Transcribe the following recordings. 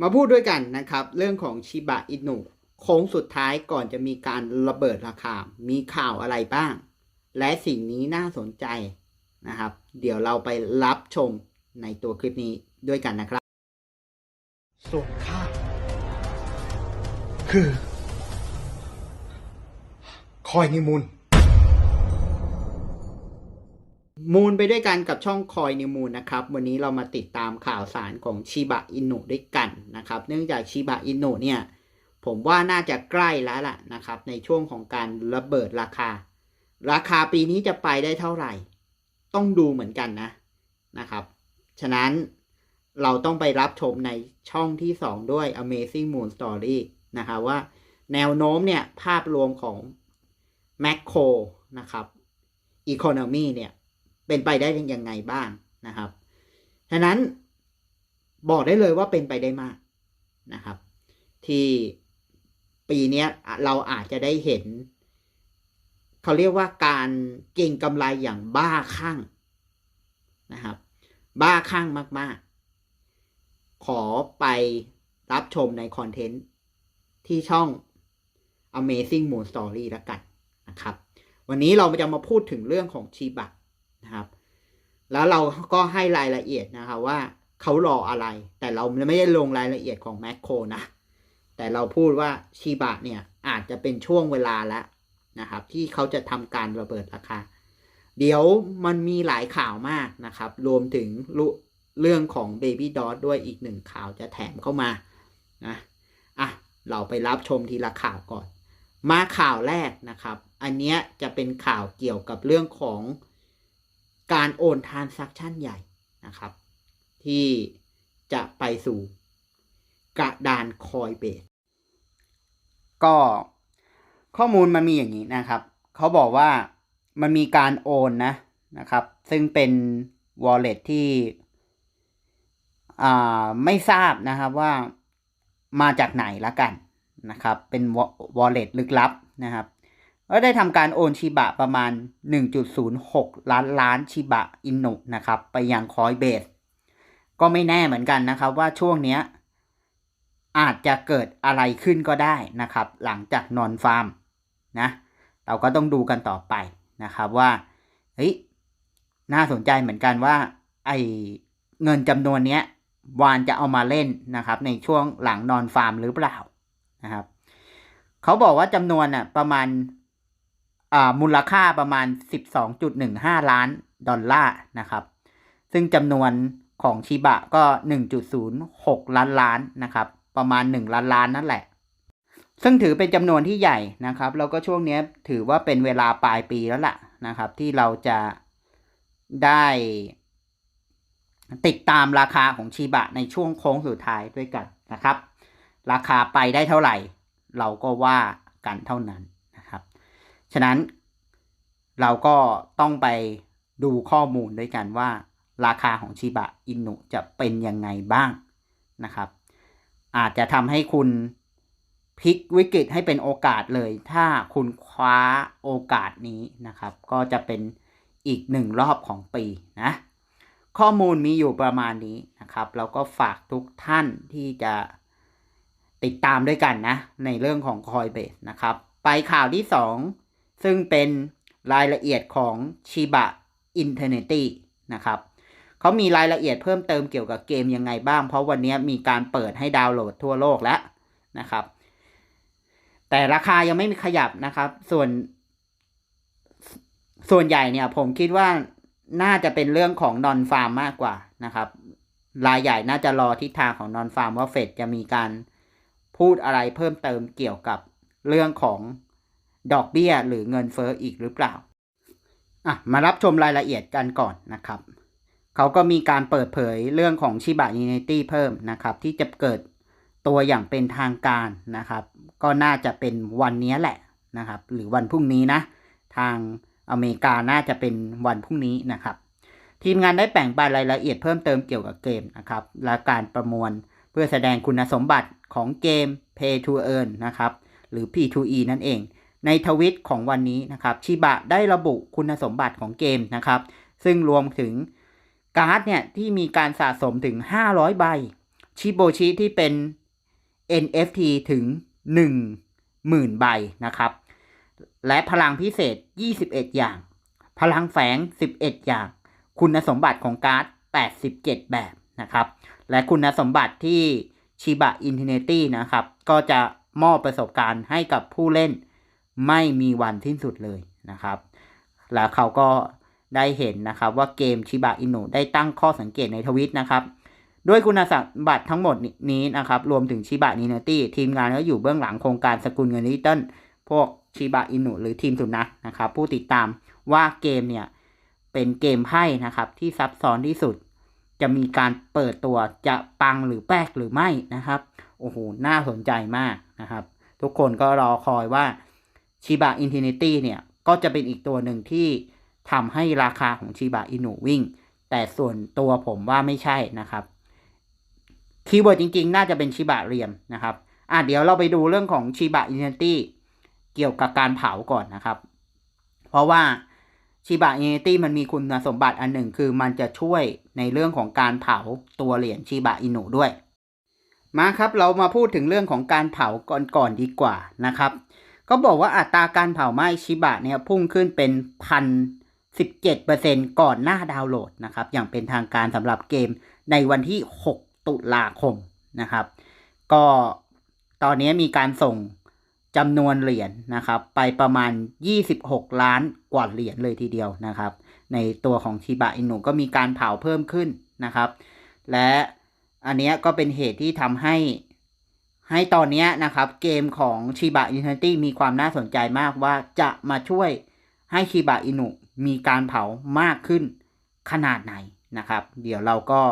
มาพูดด้วยกันนะครับ เรื่องของชิบะอินุโค้งสุดท้ายก่อนจะมีการระเบิดราคา มีข่าวอะไรบ้าง และสิ่งนี้น่าสนใจนะครับ เดี๋ยวเราไปรับชมในตัวคลิปนี้ด้วยกันนะครับส่วนข้าคือ คอยนิมุน มูลไปด้วยกันกับช่องคอยนิวมูลนะครับ วันนี้เรามาติดตามข่าวสารของชิบะอินุด้วยกันนะครับ เนื่องจากชิบะอินุเนี่ย ผมว่าน่าจะใกล้แล้วล่ะนะครับ ในช่วงของการระเบิดราคา ราคาปีนี้จะไปได้เท่าไหร่ ต้องดูเหมือนกันนะนะครับ ฉะนั้นเราต้องไปรับชมในช่องที่ 2 ด้วย Amazing Moon Story นะครับว่าแนวโน้มเนี่ยภาพรวมของ Macro นะครับ Economy เนี่ย เป็นไปได้ยังไงบ้างนะครับฉะนั้นบอกได้เลยว่าเป็นไปได้มากนะครับ ที่ปีนี้เราอาจจะได้เห็น เขาเรียกว่าการเก่งกำไรอย่างบ้าคลั่งนะครับ บ้าคลั่งมาก ๆ ขอไปรับชมในคอนเทนต์ที่ช่อง Amazing Moon Story ล้วกันนะครับ วันนี้เราจะมาพูดถึงเรื่องของชีบะ นะครับ แล้วเราก็ให้รายละเอียดนะครับว่าเขารออะไร แต่เราไม่ได้ลงรายละเอียดของแมคโครนะ แต่เราพูดว่าชีบะเนี่ยอาจจะเป็นช่วงเวลาแล้วนะครับ ที่เขาจะทำการระเบิดราคา เดี๋ยวมันมีหลายข่าวมากนะครับ รวมถึงเรื่องของ Baby d o t ด้วยอีกหนึ่งข่าวจะแถมเข้ามานะอะเราไปรับชมทีละข่าวก่อน มาข่าวแรกนะครับ อันเนี้ยจะเป็นข่าวเกี่ยวกับเรื่องของ การโอนทานซักชันใหญ่นะครับ ที่จะไปสู่กระดานคอยเบสก็ข้อมูลมันมีอย่างนี้นะครับ เขาบอกว่ามันมีการโอนนะนะครับ ซึ่งเป็น wallet ที่ไม่ทราบนะครับว่ามาจากไหนละกันนะครับ เป็น wallet ลึกลับนะครับ ก็ได้ทำการโอนชิบะประมาณ 1.06 ล้านล้านชิบะอินุนะครับ ไปยังคอยเบส ก็ไม่แน่เหมือนกันนะครับว่าช่วงเนี้ยอาจจะเกิดอะไรขึ้นก็ได้นะครับ หลังจากนอนฟาร์มนะเราก็ต้องดูกันต่อไปนะครับว่าเฮ้ยน่าสนใจเหมือนกันว่าไอเงินจำนวนเนี้ยวานจะเอามาเล่นนะครับ ในช่วงหลังนอนฟาร์มหรือเปล่านะครับ เขาบอกว่าจำนวนอะประมาณ มูลค่าประมาณ 12.15 ล้านดอลลาร์นะครับ ซึ่งจำนวนของชิบะก็ 1.06 ล้านล้านนะครับ ประมาณ 1 ล้านล้านนั่นแหละ ซึ่งถือเป็นจำนวนที่ใหญ่นะครับ แล้วก็ช่วงนี้ถือว่าเป็นเวลาปลายปีแล้วล่ะนะครับ ที่เราจะได้ติดตามราคาของชิบะในช่วงโค้งสุดท้ายด้วยกันนะครับ ราคาไปได้เท่าไหร่ เราก็ว่ากันเท่านั้น ฉะนั้นเราก็ต้องไปดูข้อมูลด้วยกันว่า ราคาของชิบะอินุจะเป็นยังไงบ้างนะครับ อาจจะทำให้คุณพลิกวิกฤตให้เป็นโอกาสเลย ถ้าคุณคว้าโอกาสนี้นะครับ ก็จะเป็นอีกหนึ่งรอบของปีนะ ข้อมูลมีอยู่ประมาณนี้นะครับ แล้วก็ฝากทุกท่านที่จะติดตามด้วยกันนะ ในเรื่องของ Coinbase นะครับ ไปข่าวที่ 2 ซึ่งเป็นรายละเอียดของ Shiba Infinity นะครับเขามีรายละเอียดเพิ่มเติมเกี่ยวกับเกมยังไงบ้าง เพราะวันนี้มีการเปิดให้ดาวน์โหลดทั่วโลกแล้วนะครับ แต่ราคายังไม่มีขยับนะครับ ส่วน ส่วนใหญ่เนี่ยผมคิดว่าน่าจะเป็นเรื่องของนอนฟาร์มมากกว่านะครับ รายใหญ่น่าจะรอทิศทางของนอนฟาร์มว่าเฟดจะมีการพูดอะไรเพิ่มเติมเกี่ยวกับเรื่องของ ดอกเบี้ยหรือเงินเฟอ้ออีกหรือเปล่าอะมารับชมรายละเอียดกันก่อนนะครับ เขาก็มีการเปิดเผยเรื่องของชิบะยูนิตี้เพิ่มนะครับ ที่จะเกิดตัวอย่างเป็นทางการนะครับ ก็น่าจะเป็นวันนี้แหละนะครับ หรือวันพรุ่งนี้นะ ทางอเมริกาน่าจะเป็นวันพรุ่งนี้นะครับ ทีมงานได้แบ่งปันรายละเอียดเพิ่มเติมเกี่ยวกับเกมนะครับและการประมวลเพื่อแสดงคุณสมบัติของเกม Pay to Earn นะครับ หรือ P2E นั่นเอง ในทวิตของวันนี้นะครับชิบะได้ระบุคุณสมบัติของเกมนะครับ ซึ่งรวมถึงการ์ดเนี่ยที่มีการสะสมถึง 500 ใบ ชิโบชิที่เป็น NFT ถึง 10,000 ใบนะครับ และพลังพิเศษ 21 อย่าง พลังแฝง 11 อย่าง คุณสมบัติของการ์ด 87 แบบนะครับ และคุณสมบัติที่ชิบะอิน i ิ i ตี้นะครับ ก็จะมอบประสบการณ์ให้กับผู้เล่น ไม่มีวันสิ้นสุดเลยนะครับ แล้วเขาก็ได้เห็นนะครับว่าเกมชิบะอินุได้ตั้งข้อสังเกตในทวิตนะครับ ด้วยคุณสมบัติทั้งหมดนี้นะครับ รวมถึงชิบะนินตี้ทีมงานก็อยู่เบื้องหลังโครงการสกุลเงินดิจิตอลพวกชิบะอินุหรือทีมสุนัขนะครับ ผู้ติดตามว่าเกมเนี่ยเป็นเกมไพ่นะครับ ที่ซับซ้อนที่สุด จะมีการเปิดตัวจะปังหรือแป๊กหรือไม่นะครับ โอ้โห น่าสนใจมากนะครับ ทุกคนก็รอคอยว่า ชิบะอิน i ิ i ตี้เนี่ย ก็จะเป็นอีกตัวหนึ่งที่ทำให้ราคาของชิบะอินุวิ่ง แต่ส่วนตัวผมว่าไม่ใช่นะครับคีย์เวิร์ดจริงๆ น่าจะเป็นชิบะเรียมนะครับอะเดี๋ยวเราไปดูเรื่องของชิบะอิน i ิ i ตี้เกี่ยวกับการเผาก่อนนะครับ เพราะว่าชิบะอิน i ิ i ตี้มันมีคุณสมบัติอันหนึ่งคือมันจะช่วยในเรื่องของการเผาตัวเหรียญชิบะอินุด้วยมาครับเรามาพูดถึงเรื่องของการเผาก่อนๆดีกว่านะครับ ก็บอกว่าอัตราการเผาไหม้ชิบะเนี่ยพุ่งขึ้นเป็นพันสิบเจ็ดเปอร์เซ็นก่อนหน้าดาวน์โหลดนะครับ อย่างเป็นทางการสำหรับเกมในวันที่ 6 ตุลาคมนะครับ ก็ตอนนี้มีการส่งจำนวนเหรียญนะครับ ไปประมาณ 26 ล้านกว่าเหรียญเลยทีเดียวนะครับ ในตัวของชิบะอินุก็มีการเผาเพิ่มขึ้นนะครับ และอันนี้ก็เป็นเหตุที่ทำให้ ให้ตอนนี้นะครับเกมของชิบะอิน i ิ i ตี้มีความน่าสนใจมากว่าจะมาช่วยให้ชิบะอินุมีการเผามากขึ้นขนาดไหนนะครับ เดี๋ยวเราก็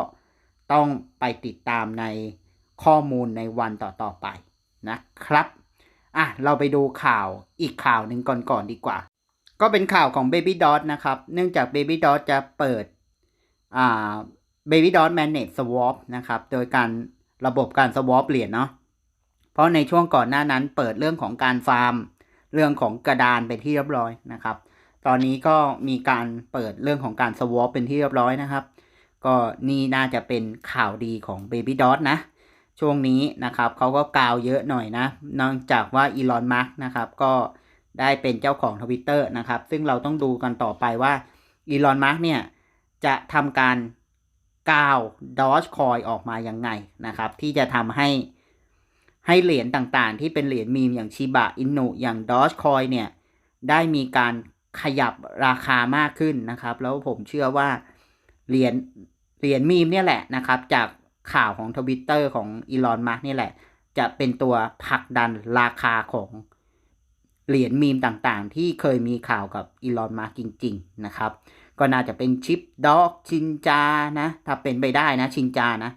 ต้องไปติดตามในข้อมูลในวันต่อๆไปนะครับอะเราไปดูข่าวอีกข่าวหนึ่งก่อนๆดีกว่า ก็เป็นข่าวของ Baby Dot นะครับ เนื่องจาก Baby Dot จะเปิดอ่า Baby Dot Manage Swap นะครับ โดยการระบบการ swap เหรียญเนาะ เพราะในช่วงก่อนหน้านั้นเปิดเรื่องของการฟาร์ม เรื่องของกระดานเป็นที่เรียบร้อยนะครับ ตอนนี้ก็มีการเปิดเรื่องของการ swap เป็นที่เรียบร้อยนะครับ ก็นี่น่าจะเป็นข่าวดีของ Baby Dot นะ ช่วงนี้นะครับเขาก็กาวเยอะหน่อยนะนอกจากว่าอีลอนมัสนะครับก็ได้เป็นเจ้าของทวิตเตอร์นะครับ ซึ่งเราต้องดูกันต่อไปว่าอีลอนมัสเนี่ยจะทำการกาวดอ g คอยออกมายังไงนะครับ ที่จะทำให้ ให้เหรียญต่างๆ ที่เป็นเหรียญมีมอย่างชิบะอินุอย่างดอ g คอยเนี่ย ได้มีการขยับราคามากขึ้นนะครับ แล้วผมเชื่อว่าเหรียญเหรียญมีมเนี่ยแหละนะครับ จากข่าวของทวิตเตอร์ของอีลอนมัสนี่แหละ จะเป็นตัวผลักดันราคาของเหรียญมีมต่างๆ ที่เคยมีข่าวกับอีลอนมัสจริง ๆ นะครับ ก็น่าจะเป็นชิปด็อกชินจานะ ถ้าเป็นไปได้นะชินจานะ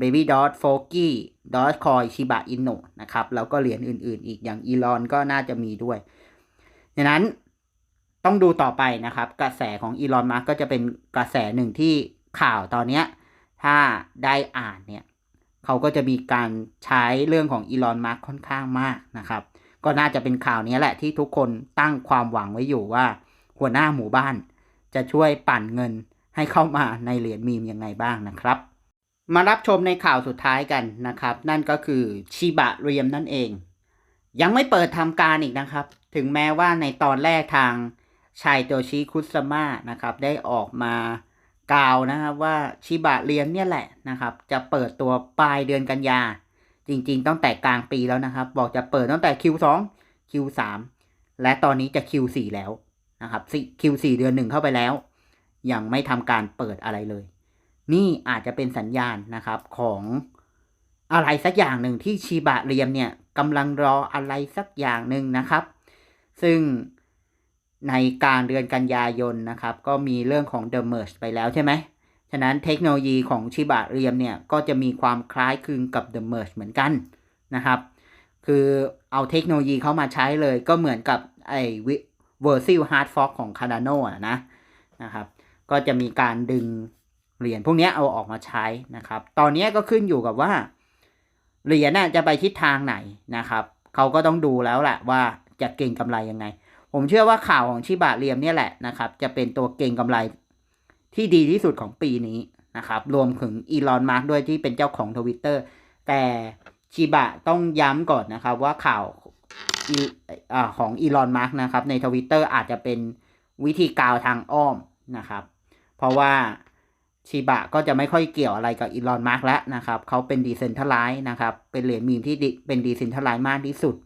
Baby Dot f o g y Dot Coin ชิบะอินโนนะครับ แล้วก็เหรียญอื่นๆ อีกอย่างอีลอนก็น่าจะมีด้วยดังนั้นต้องดูต่อไปนะครับ กระแสของอีลอนมัสก็จะเป็นกระแสหนึ่งที่ข่าวตอนนี้ถ้าได้อ่านเนี่ยเขาก็จะมีการใช้เรื่องของอีลอนมัสค่อนข้างมากนะครับ ก็น่าจะเป็นข่าวนี้แหละที่ทุกคนตั้งความหวังไว้อยู่ว่า หัวหน้าหมู่บ้าน จะช่วยปั่นเงินให้เข้ามาในเหรียญมีมยังไงบ้างนะครับ มารับชมในข่าวสุดท้ายกันนะครับ นั่นก็คือชิบะเรียมนั่นเอง ยังไม่เปิดทำการอีกนะครับ ถึงแม้ว่าในตอนแรกทางชายโตชิคุสมานะครับ ได้ออกมากล่าวนะครับว่าชิบะเรียมเนี่ยแหละนะครับ จะเปิดตัวปลายเดือนกันยา จริงๆตั้งแต่กลางปีแล้วนะครับ บอกจะเปิดตั้งแต่ Q2 Q3 และตอนนี้จะ Q4 แล้วนะครับ Q4 เดือนหนึ่งเข้าไปแล้ว ยังไม่ทำการเปิดอะไรเลย นี่อาจจะเป็นสัญญาณนะครับของอะไรสักอย่างหนึ่งที่ชีบะเรียมเนี่ยกำลังรออะไรสักอย่างหนึ่งนะครับ ซึ่งในกลารเดือนกันยายนนะครับ ก็มีเรื่องของ The Merge ไปแล้วใช่ไหมฉะนั้นเทคโนโลยีของชิบะเรียมเนี่ยก็จะมีความคล้ายคลึงกับ The Merge เหมือนกันนะครับ คือเอาเทคโนโลยีเข้ามาใช้เลยก็เหมือนกับไอ้ Versil Hard Fork ของ Cardano นะนะครับ ก็จะมีการดึง เหรียญพวกนี้เอาออกมาใช้นะครับ ตอนนี้ก็ขึ้นอยู่กับว่า เหรียญน่ะจะไปทิศทางไหนนะครับ เขาก็ต้องดูแล้วแหละว่าจะเก่งกำไรยังไง ผมเชื่อว่าข่าวของชิบะเรียมเนี่ยแหละนะครับ จะเป็นตัวเก่งกำไรที่ดีที่สุดของปีนี้นะครับ รวมถึงอีลอนมาร์กด้วยที่เป็นเจ้าของทวิตเตอร์แต่ชิบะต้องย้ำก่อนนะครับว่าข่าวอของอีลอนมาร์กนะครับในทวิตเตอร์อาจจะเป็นวิธีกาวทางอ้อมนะครับ เพราะว่า ชิบะก็จะไม่ค่อยเกี่ยวอะไรกับอีลอนมาร์กแล้วนะครับเขาเป็นดีเซนทัลไลซ์นะครับ เป็นเหรียญมีมที่เป็นดีเซนทัลไลซ์มากที่สุด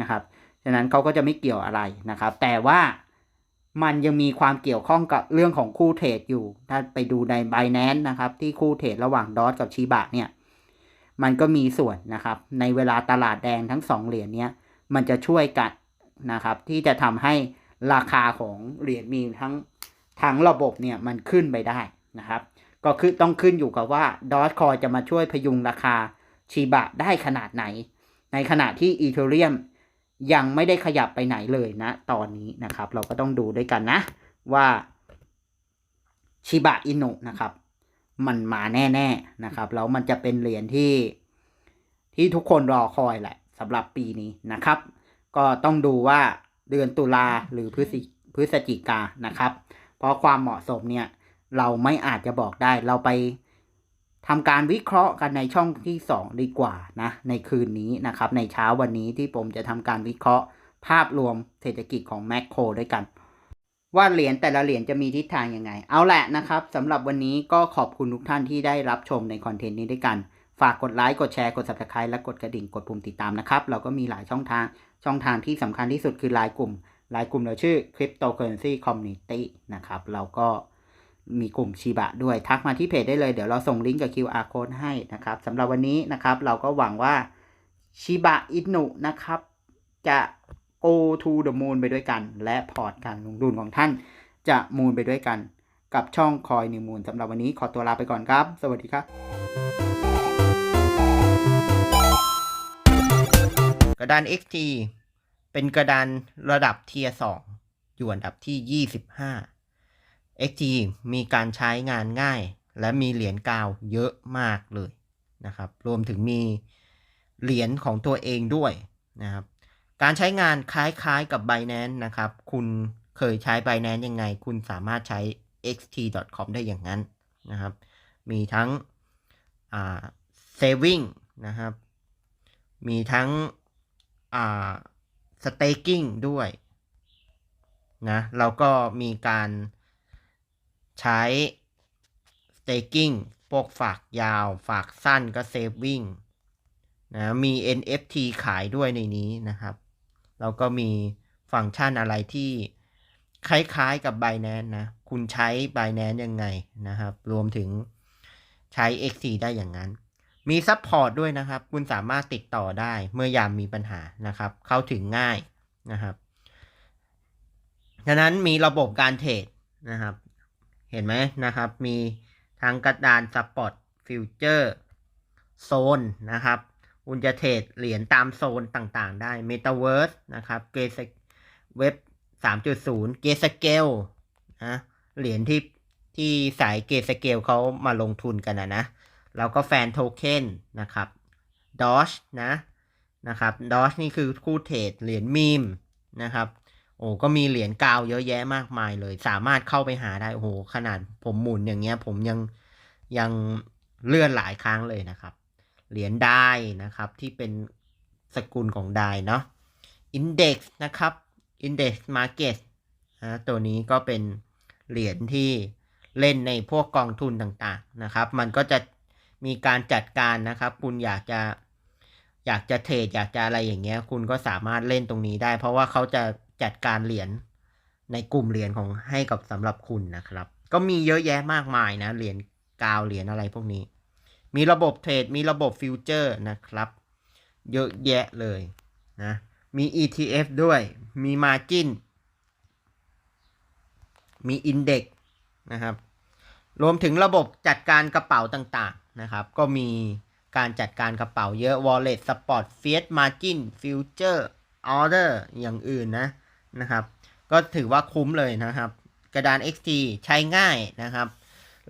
นะครับฉะนั้นเขาก็จะไม่เกี่ยวอะไรนะครับ แต่ว่ามันยังมีความเกี่ยวข้องกับเรื่องของคู่เทรดอยู่ ถ้าไปดูใน b บ n a n c e นะครับ ที่คู่เทรดระหว่างดอทกับชิบะเนี่ย มันก็มีส่วนนะครับ ในเวลาตลาดแดงทั้งสองเหรียญเนี้ย มันจะช่วยกันนะครับ ที่จะทำให้ราคาของเหรียญมีทั้งทั้งระบบเนี่ยมันขึ้นไปได้นะครับ ก็คือต้องขึ้นอยู่กับว่าดอทคอยจะมาช่วยพยุงราคาชีบะได้ขนาดไหน ในขณะที่อีเทเรียมยังไม่ได้ขยับไปไหนเลยนะ ตอนนี้นะครับ เราก็ต้องดูด้วยกันนะ ว่าชิบะอินุนะครับ มันมาแน่ๆนะครับแล้วมันจะเป็นเหรียญที่ที่ทุกคนรอคอยแหละสำหรับปีนี้นะครับ ก็ต้องดูว่าเดือนตุลาหรือพฤศจิพฤศจิกานะครับ เพราะความเหมาะสมเนี่ย เราไม่อาจจะบอกได้ เราไปทำการวิเคราะห์กันในช่องที่ 2 ดีกว่านะในคืนนี้นะครับ ในเช้าวันนี้ที่ผมจะทำการวิเคราะห์ ภาพรวมเศรษฐกิจของแมคโครด้วยกัน ว่าเหรียญแต่ละเหรียญจะมีทิศทางยังไง เอาแหละนะครับสำหรับวันนี้ก็ขอบคุณทุกท่านที่ได้รับชมในคอนเทนต์นี้ด้วยกัน ฝากกดไลค์กดแชร์กด subscribe และกดกระดิ่งกดปุ่มติดตามนะครับ เราก็มีหลายช่องทางช่องทางที่สำคัญที่สุดคือไลน์กลุ่มไลน์กลุ่มเราชื่อ Cryptocurrency Community นะครับเราก็ มีกลุ่มชีบะด้วยทักมาที่เพจได้เลย เดี๋ยวเราส่งลิงก์กับ QR code ให้นะครับสำหรับวันนี้นะครับ เราก็หวังว่าชิบะอินุนะครับ จะ go to the moon ไปด้วยกัน และพอร์ตการลงทุนของท่านจะมูนไปด้วยกัน กับช่องคอยนิวมูนสำหรับวันนี้ขอตัวลาไปก่อนครับ สวัสดีครับ กระดาน XT เป็นกระดานระดับเทียร์2อยู่อันดับที่ 25 XT มีการใช้งานง่าย และมีเหรียญกาวเยอะมากเลยนะครับ รวมถึงมีเหรียญของตัวเองด้วยนะครับ การใช้งานคล้ายๆกับ Binance นะครับ คุณเคยใช้ Binance ยังไง คุณสามารถใช้ xt.com ได้อย่างนั้นนะครับ มีทั้งอ่า saving นะครับ มีทั้งอ่า staking ด้วยนะ แล้วก็มีการ ใช้ staking พวกฝากยาว ฝากสั้นก็ saving นะมี NFT ขายด้วยในนี้นะครับ แล้วก็มีฟังก์ชันอะไรที่คล้ายๆกับ Binance นะ คุณใช้ Binance ยังไงนะครับ รวมถึงใช้ XC ได้อย่างนั้น มีซัพพอร์ตด้วยนะครับ คุณสามารถติดต่อได้เมื่อยามมีปัญหานะครับ เข้าถึงง่ายนะครับฉะนั้นมีระบบการเทรดนะครับ เห็นไหมนะครับ มีทั้งกระดานสปอตฟิวเจอร์โซนนะครับคุณจะเทรดเหรียญตามโซนต่างๆ ได้ Metaverse นะครับเกสเว็บ 3.0 เกสเกลนะเหรียญที่ที่สายเกสเกลเขามาลงทุนกันนะนะ แล้วก็แฟนโทเค็นนะครับดอชนะนะครับดอชนี่คือคู่เทรดเหรียญมีมนะครับ โอ้ก็มีเหรียญกาวเยอะแยะมากมายเลย สามารถเข้าไปหาได้โอ้โหขนาดผมหมุนอย่างเงี้ย ผมยังยังเลื่อนหลายครั้งเลยนะครับ เหรียญได้นะครับที่เป็นสกุลของได้เนาะ Index นะครับ Index Market นะตัวนี้ก็เป็นเหรียญที่เล่นในพวกกองทุนต่างๆนะครับ มันก็จะมีการจัดการนะครับ คุณอยากจะอยากจะเทรดอยากจะอะไรอย่างเงี้ย คุณก็สามารถเล่นตรงนี้ได้ เพราะว่าเขาจะ จัดการเหรียญในกลุ่มเหรียญของให้กับสำหรับคุณนะครับ ก็มีเยอะแยะมากมายนะเหรียญกาวเหรียญอะไรพวกนี้ มีระบบเทรดมีระบบฟิวเจอร์นะครับ เยอะแยะเลยนะมี ETF ด้วยมี Margin มี Index นะครับ รวมถึงระบบจัดการกระเป๋าต่างๆนะครับ ก็มีการจัดการกระเป๋าเยอะ Wallet Spot Fiat Margin Future Order อย่างอื่นนะ นะครับ ก็ถือว่าคุ้มเลยนะครับ กระดาน XT ใช้ง่ายนะครับ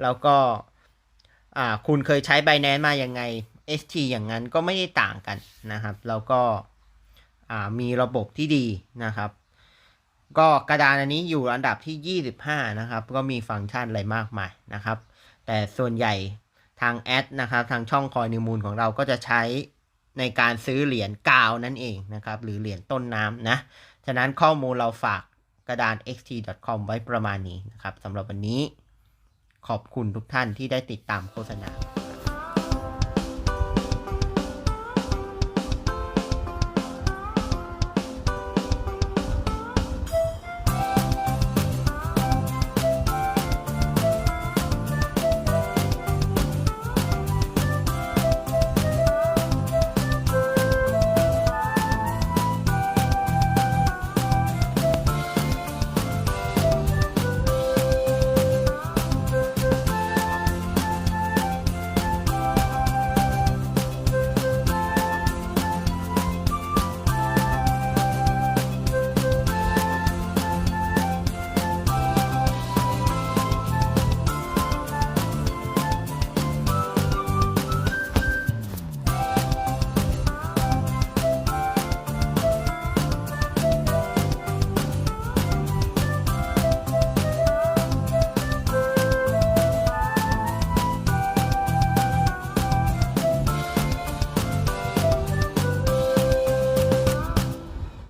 แล้วก็คุณเคยใช้ Binance มาอยังไง ST อย่างนั้นก็ไม่ได้ต่างกันนะครับ แล้วก็มีระบบที่ดีนะครับ ก็กระดานอันนี้อยู่อันดับที่ 25 นะครับ ก็มีฟังก์ชันอะไรมากมายนะครับ แต่ส่วนใหญ่ทางแอดนะครับ ทางช่องคอยนิมูลของเราก็จะใช้ในการซื้อเหรียญกาวนั่นเองนะครับ หรือเหรียญต้นน้ำนะ ฉะนั้นข้อมูลเราฝากกระดาน xt.com ไว้ประมาณนี้นะครับสำหรับวันนี้ ขอบคุณทุกท่านที่ได้ติดตามโฆษณา